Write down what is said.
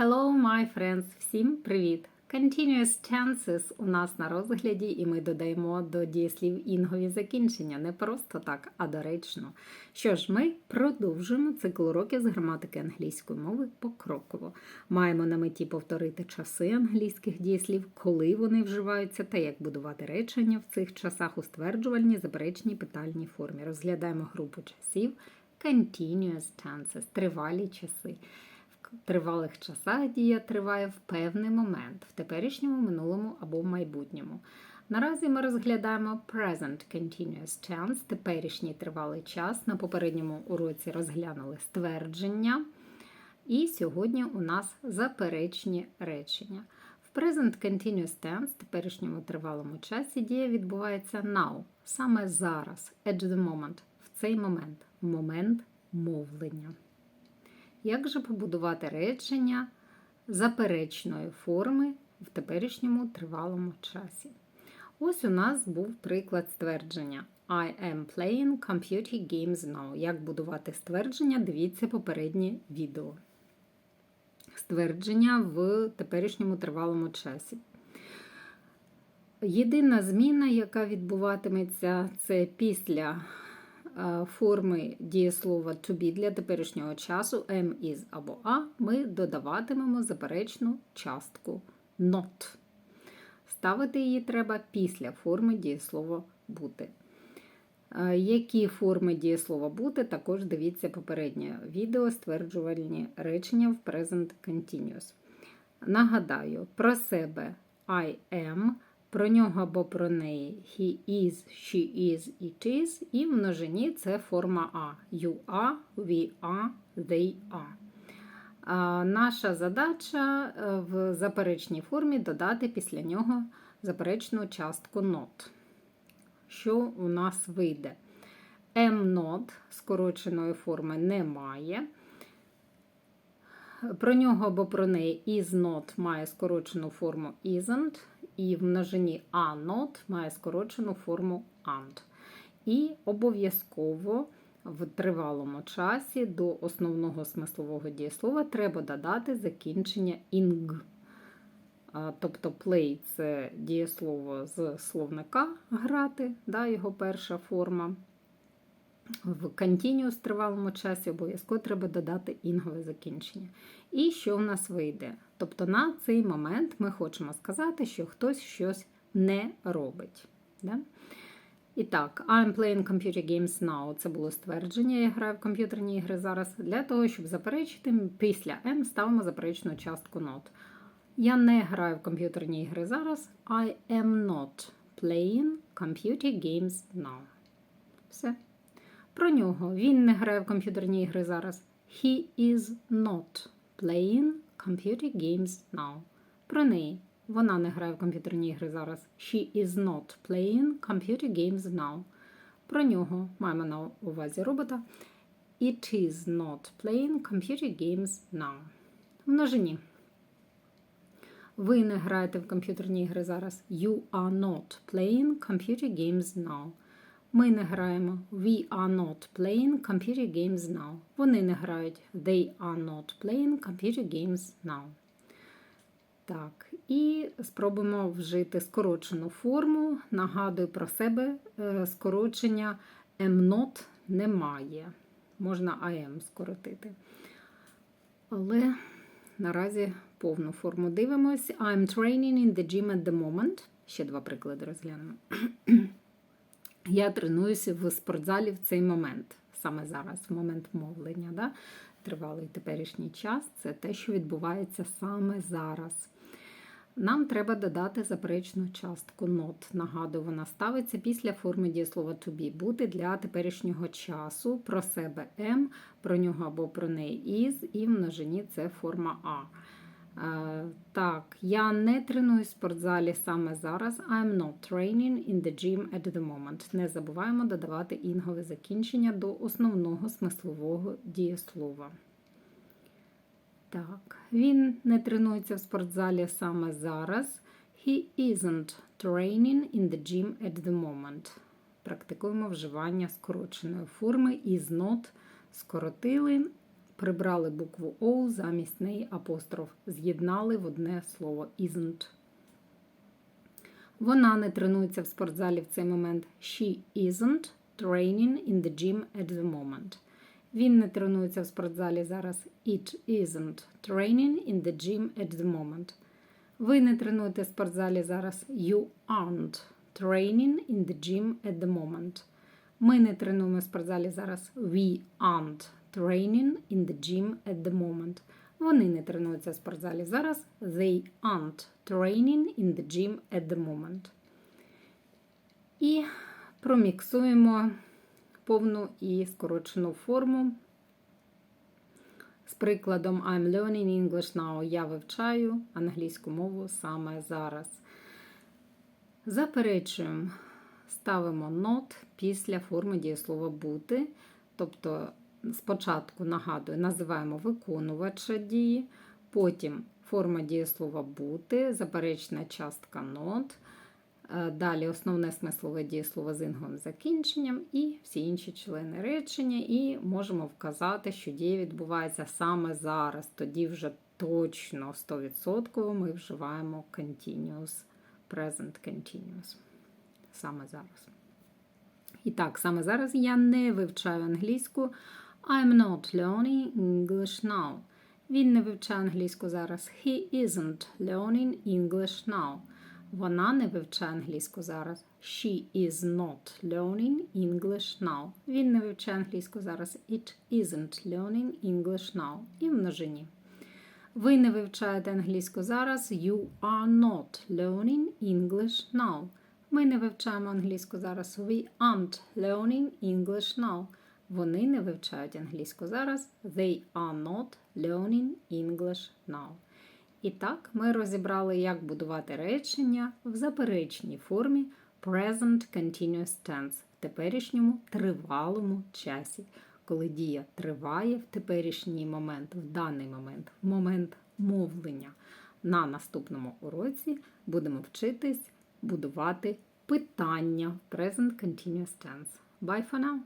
Hello, my friends! Всім привіт! Continuous tenses у нас на розгляді, і ми додаємо до дієслів інгові закінчення. Не просто так, а доречно. Що ж, ми продовжуємо цикл уроків з граматики англійської мови покроково. Маємо на меті повторити часи англійських дієслів, коли вони вживаються, та як будувати речення в цих часах у стверджувальній, заперечній, питальній формі. Розглядаємо групу часів continuous tenses, тривалі часи тривалих часах дія триває в певний момент в теперішньому, минулому або в майбутньому. Наразі ми розглядаємо present continuous tense, теперішній тривалий час. На попередньому уроці розглянули ствердження. І сьогодні у нас заперечні речення. В present continuous tense, теперішньому тривалому часі, дія відбувається now, саме зараз, at the moment, в цей момент, момент мовлення. Як же побудувати речення заперечної форми в теперішньому тривалому часі? Ось у нас був приклад ствердження I am playing computer games now. Як будувати ствердження, дивіться попереднє відео. Ствердження в теперішньому тривалому часі. Єдина зміна, яка відбуватиметься, це після форми дієслова to be для теперішнього часу am, is або a, ми додаватимемо заперечну частку not. Ставити її треба після форми дієслова бути. Е, які форми дієслова бути, також дивіться попереднє відео стверджувальні речення в Present Continuous. Нагадаю, про себе I am про нього або про неї he is, she is, it is, і в множині це форма А. You are, we are, they are. Наша задача е, в заперечній формі додати після нього заперечну частку not. Що у нас вийде? Am not скороченої форми немає. Про нього або про неї is not має скорочену форму isn't і в множині not має скорочену форму and. І обов'язково в тривалому часі до основного смислового дієслова треба додати закінчення ing. Тобто play це дієслово з словника грати, да, його перша форма. В continuous тривалому часі обов'язково треба додати інгове закінчення. І що в нас вийде? Тобто на цей момент ми хочемо сказати, що хтось щось не робить. Да? І так, I'm playing computer games now. Це було ствердження, я граю в комп'ютерні ігри зараз. Для того, щоб заперечити, після M ставимо заперечну частку not. Я не граю в комп'ютерні ігри зараз. I am not playing computer games now. Все. Про нього. Він не грає в комп'ютерні ігри зараз. He is not playing computer games now. Про неї. Вона не грає в комп'ютерні ігри зараз. She is not playing computer games now. Про нього маємо на увазі робота. It is not playing computer games now. Множині. Ви не граєте в комп'ютерні ігри зараз. You are not playing computer games now. Ми не граємо. We are not playing computer games now. Вони не грають. They are not playing computer games now. Так, і спробуємо вжити скорочену форму. Нагадую про себе, е, скорочення am not немає. Можна am скоротити. Але наразі повну форму дивимось. I'm training in the gym at the moment. Ще два приклади розглянемо. Я тренуюся в спортзалі в цей момент, саме зараз, в момент мовлення. Да? Тривалий теперішній час це те, що відбувається саме зараз. Нам треба додати заперечну частку not. Нагадую, вона ставиться після форми дієслова to be. Бути для теперішнього часу про себе am, про нього або про неї is, і в множині це форма A. Е, так, я не тренуюсь в спортзалі саме зараз. I'm not training in the gym at the moment. Не забуваємо додавати інгове закінчення до основного смислового дієслова. Так, він не тренується в спортзалі саме зараз. He isn't training in the gym at the moment. Практикуємо вживання скороченої форми is not скоротили прибрали букву O, замість неї апостроф, з'єднали в одне слово isn't. Вона не тренується в спортзалі в цей момент. She isn't training in the gym at the moment. Він не тренується в спортзалі зараз. It isn't training in the gym at the moment. Ви не тренуєте в спортзалі зараз. You aren't training in the gym at the moment. Ми не тренуємо в спортзалі зараз. We aren't training in the gym at the moment. Вони не тренуються в спортзалі зараз. They aren't training in the gym at the moment. І проміксуємо повну і скорочену форму. З прикладом I'm learning English now. Я вивчаю англійську мову саме зараз. Заперечуємо, ставимо not після форми дієслова бути. Тобто, спочатку нагадую, називаємо виконувача дії, потім форма дієслова бути, заперечна частка not. Е, Далі основне смислове дієслово з інговим закінченням і всі інші члени речення, і можемо вказати, що дія відбувається саме зараз. Тоді вже точно 100% ми вживаємо continuous, present continuous. Саме зараз. І так, саме зараз я не вивчаю англійську. I'm not learning English now. Він не вивчає англійську зараз. He isn't learning English now. Вона не вивчає англійську зараз. She is not learning English now. Він не вивчає англійську зараз. It isn't learning English now. І в множині. Ви не вивчаєте англійську зараз. You are not learning English now. Ми не вивчаємо англійську зараз. We aren't learning English now. Вони не вивчають англійську зараз. They are not learning English now. І так, ми розібрали, як будувати речення в заперечній формі present continuous tense в теперішньому тривалому часі, коли дія триває в теперішній момент, в даний момент, в момент мовлення. На наступному уроці будемо вчитись будувати питання в present continuous tense. Bye for now!